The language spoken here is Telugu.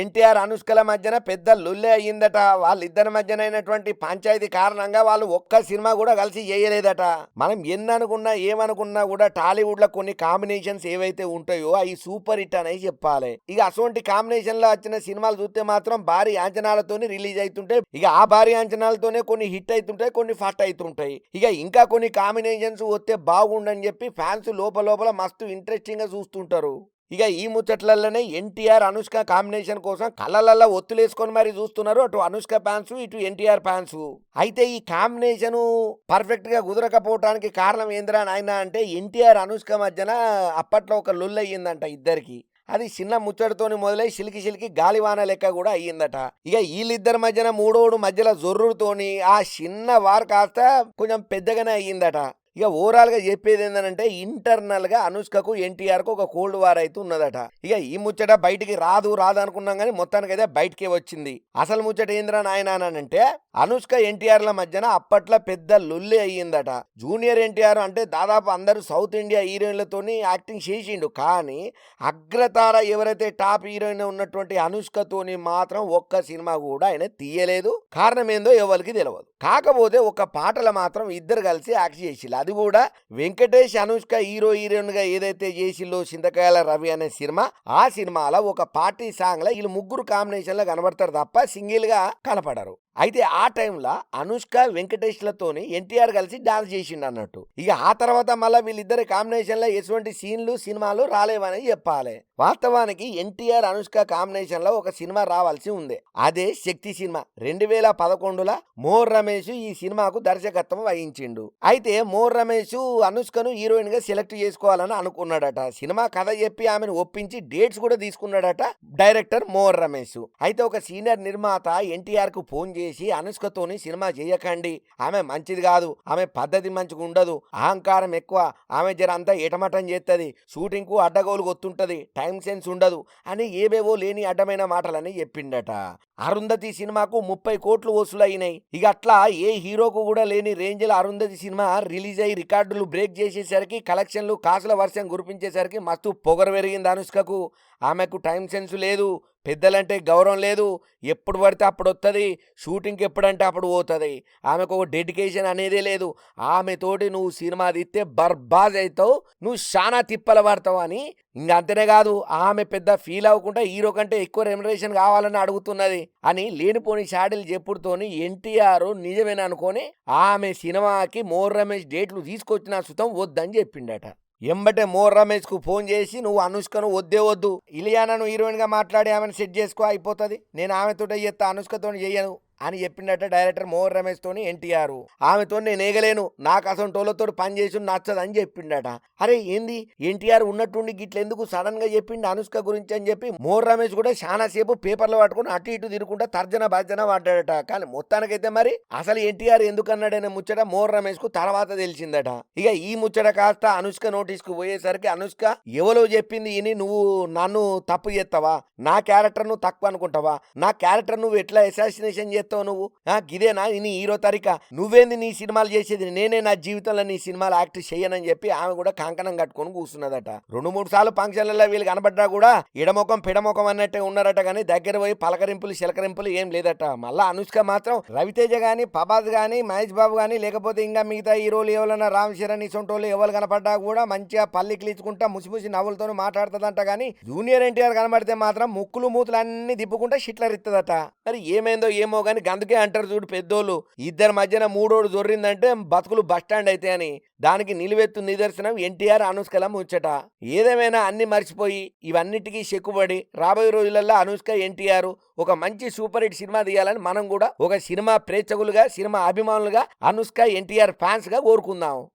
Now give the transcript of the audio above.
ఎన్టీఆర్ అనుష్కల మధ్యన పెద్ద లొల్లే అయ్యిందట. వాళ్ళిద్దరి మధ్యన అయినటువంటి పంచాయతీ కారణంగా వాళ్ళు ఒక్క సినిమా కూడా కలిసి చేయలేదట. మనం ఎన్ని ఏమనుకున్నా కూడా టాలీవుడ్లో కొన్ని కాంబినేషన్స్ ఏవైతే ఉంటాయో అవి సూపర్ హిట్ అని చెప్పాలి. ఇక అటువంటి కాంబినేషన్లో వచ్చిన సినిమాలు చూస్తే మాత్రం భారీ అంచనాలతోనే రిలీజ్ అవుతుంటాయి ఇక ఆ భారీ అంచనాలతోనే కొన్ని హిట్ అవుతుంటాయి కొన్ని ఫట్ అవుతుంటాయి ఇక ఇంకా కొన్ని కాంబినేషన్స్ వస్తే బాగుండని చెప్పి ఫ్యాన్స్ లోపల లోపల మస్తు ఇంట్రెస్టింగ్గా చూస్తుంటారు. ఇక ఈ ముచ్చట్లలోనే ఎన్టీఆర్ అనుష్క కాంబినేషన్ కోసం కళ్ళలల్లో ఒత్తులేసుకొని మరి చూస్తున్నారు. అటు అనుష్క ఫ్యాన్స్ ఇటు ఎన్టీఆర్ ఫ్యాన్స్ అయితే ఈ కాంబినేషన్ పర్ఫెక్ట్గా కుదరకపోవటానికి కారణం ఏందిరా నాయన అంటే ఎన్టీఆర్ అనుష్క మధ్యన అప్పట్లో ఒక లొల్లు అయ్యిందంట ఇద్దరికి. అది చిన్న ముచ్చటతోని మొదలై సిలికి సిలికి గాలివాన లెక్క కూడా అయ్యిందట. ఇక వీళ్ళిద్దరి మధ్యన మూడోడు మధ్యలో జొర్రుతోని ఆ చిన్న వార్ కాస్త కొంచెం పెద్దగానే అయ్యిందట. ఇక ఓవరాల్గా చెప్పేది ఏంటంటే ఇంటర్నల్గా అనుష్కకు ఎన్టీఆర్కు ఒక కోల్డ్ వార్ అయితే ఉన్నదట. ఇక ఈ ముచ్చట బయటికి రాదు రాదు అనుకున్నాం కానీ మొత్తానికైతే బయటకే వచ్చింది. అసలు ముచ్చట ఏంద్రా నాయన అంటే అనుష్క ఎన్టీఆర్ల మధ్యన అప్పట్లో పెద్ద లొల్లి అయ్యిందట. జూనియర్ ఎన్టీఆర్ అంటే దాదాపు అందరూ సౌత్ ఇండియా హీరోయిన్లతోని యాక్టింగ్ చేసిండు. కానీ అగ్రతార ఎవరైతే టాప్ హీరోయిన్ ఉన్నటువంటి అనుష్కతోని మాత్రం ఒక్క సినిమా కూడా ఆయన తీయలేదు. కారణం ఏందో ఎవరికి తెలియదు కాకపోతే ఒక పాటలు మాత్రం ఇద్దరు కలిసి యాక్ట్ చేసిల్లు. అది కూడా వెంకటేష్ అనుష్క హీరో హీరోయిన్గా ఏదైతే చేసిందో చింతకాయల రవి అనే సినిమా ఆ సినిమాలో ఒక పార్టీ సాంగ్లో వీళ్ళు ముగ్గురు కాంబినేషన్లో కనబడతారు తప్ప సింగిల్గా కనపడరు. అయితే ఆ టైంలో అనుష్క వెంకటేష్లతోని ఎన్టీఆర్ కలిసి డాన్స్ చేసిండు అన్నట్టు. ఇక ఆ తర్వాత మళ్ళీ వీళ్ళిద్దరి కాంబినేషన్లో ఎటువంటి సీన్లు సినిమాలు రాలేవని చెప్పాలి. వాస్తవానికి ఎన్టీఆర్ అనుష్క కాంబినేషన్లో ఒక సినిమా రావాల్సి ఉంది. అదే శక్తి సినిమా. రెండు వేల పదకొండులో మోర్ రమేష్ ఈ సినిమాకు దర్శకత్వం వహించిండు. అయితే మోర్ రమేష్ అనుష్కను హీరోయిన్గా సెలెక్ట్ చేసుకోవాలని అనుకున్నాడట. సినిమా కథ చెప్పి ఆమెను ఒప్పించి డేట్స్ కూడా తీసుకున్నాడట డైరెక్టర్ మోహన్ రమేష్. అయితే ఒక సీనియర్ నిర్మాత ఎన్టీఆర్కు ఫోన్ చేసి అనుష్కతోని సినిమా చేయకండి. ఆమె మంచిది కాదు. ఆమె పద్ధతి మంచిగా ఉండదు. అహంకారం ఎక్కువ. ఆమె జర అంతా ఎటమటం చేస్తుంది షూటింగ్కు అడ్డగోలు కొత్తుంటది టైం సెన్స్ ఉండదు అని ఏవేవో లేని అడ్డమైన మాటలని చెప్పిండట. అరుంధతి సినిమాకు ముప్పై కోట్లు వసూలైనాయి. ఇక అట్లా ఏ హీరోకు కూడా లేని రేంజ్లో అరుంధతి సినిమా రిలీజ్ అయ్యి రికార్డులు బ్రేక్ చేసేసరికి కలెక్షన్లు కాసుల వర్షం కురిపించేసరికి మస్తు పొగరు పెరిగింది అనుష్కకు. ఆమెకు టైం సెన్స్ లేదు. పెద్దలంటే గౌరవం లేదు. ఎప్పుడు పడితే అప్పుడు వస్తుంది షూటింగ్కి ఎప్పుడంటే అప్పుడు పోతుంది. ఆమెకు ఒక డెడికేషన్ అనేదే లేదు. ఆమెతోటి నువ్వు సినిమా తీస్తే బర్బాజ్ అవుతావు నువ్వు చాలా తిప్పల పడతావు అని. ఇంకా అంతనే కాదు. ఆమె పెద్ద ఫీల్ అవ్వకుండా హీరో కంటే ఎక్కువ రెమ్యునరేషన్ కావాలని అడుగుతున్నది అని లేనిపోని షాడీలు చెప్పుడుతోని ఎన్టీఆర్ నిజమేననుకొని ఆమె సినిమాకి మోర్ రమేష్ డేట్లు తీసుకొచ్చిన సుతం వద్దని చెప్పిండట. ఎంబటే మోర్ రమేష్కు ఫోన్ చేసి నువ్వు అనుష్కను వద్దే వద్దు. ఇలియానను హీరోయిన్గా మాట్లాడి ఆమెను సెట్ చేసుకో అయిపోతుంది. నేను ఆమెతో చేస్తా అనుష్కతో చేయను అని చెప్పిండట డైరెక్టర్ మోహన్ రమేష్ తోని ఎన్టీఆర్. ఆమెతో నేను ఏగలేను నాకు అసలు టోలతో పని చేసి అని చెప్పిండట. అరే ఏంది? ఎన్టీఆర్ ఉన్నట్టుండి గిట్ల ఎందుకు సడన్గా చెప్పిండు అనుష్క గురించి అని చెప్పి మోహన్ రమేష్ కూడా చాలా సేపు పేపర్లు పట్టుకుని అటు ఇటు తిరుగుకుంటా తర్జన భర్జన పడ్డాడట. కానీ మొత్తానికైతే మరి అసలు ఎన్టీఆర్ ఎందుకు అన్నాడనే ముచ్చట మోహన్ రమేష్కు తర్వాత తెలిసిందట. ఇక ఈ ముచ్చట కాస్త అనుష్క నోటీస్కు పోయేసరికి అనుష్క ఎవరో చెప్పింది ఇని నువ్వు నన్ను తప్పు చేస్తావా నా క్యారెక్టర్ నువ్వు తక్కువ అనుకుంటావా? నా క్యారెక్టర్ నువ్వు ఎట్లా అసాసినేషన్ చేస్తావు నువ్వు? ఆ, గిదేనా? నీ హీరో తరిక. నువ్వేంది నీ సినిమాలు చేసేది? నేనే నా జీవితంలో నీ సినిమాలు యాక్ట్ చేయనని చెప్పి ఆమె కూడా కంకణం కట్టుకొని కూర్చున్నదట రెండు మూడు సార్లు ఫంక్షన్లలో వీళ్ళు కనబడ్డా కూడా ఇడముఖం పిడముఖం అన్నట్టే ఉన్నారట కానీ దగ్గర పోయి పలకరింపులు చిలకరింపులు ఏం లేదట. మళ్ళా అనుష్క మాత్రం రవితేజ గాని పబాద్ గాని మహేష్ బాబు గాని లేకపోతే ఇంకా మిగతా హీరోలు ఎవరైనా రామ్ చరణ్ ఇసొంటోళ్ళు ఎవరు కనపడ్డా కూడా మంచిగా పల్లి క్లీచుకుంటా ముసిముసి నవ్వులతో మాట్లాడుతుందంట కానీ జూనియర్ ఎన్టీఆర్ కనబడితే మాత్రం ముక్కులు మూతులు అన్ని దిప్పుకుంటా షిట్లర్ ఇస్తుందట మరి ఏమైందో ఏమో దానికి అందుకే అంటారు చూడు పెద్దోళ్ళు ఇద్దరి మధ్యన మూడోడు జొర్రిందంటే బతుకులు బస్టాండ్ అయితే అని దానికి నిలువెత్తు నిదర్శనం ఎన్టీఆర్ అనుష్కల ముచ్చట. ఏదేమైనా అన్ని మర్చిపోయి ఇవన్నిటికీ చెక్కుబడి రాబోయే రోజులలో అనుష్క ఎన్టీఆర్ ఒక మంచి సూపర్ హిట్ సినిమా తీయాలని మనం కూడా ఒక సినిమా ప్రేక్షకులుగా సినిమా అభిమానులుగా అనుష్క ఎన్టీఆర్ ఫ్యాన్స్గా కోరుకుందాం.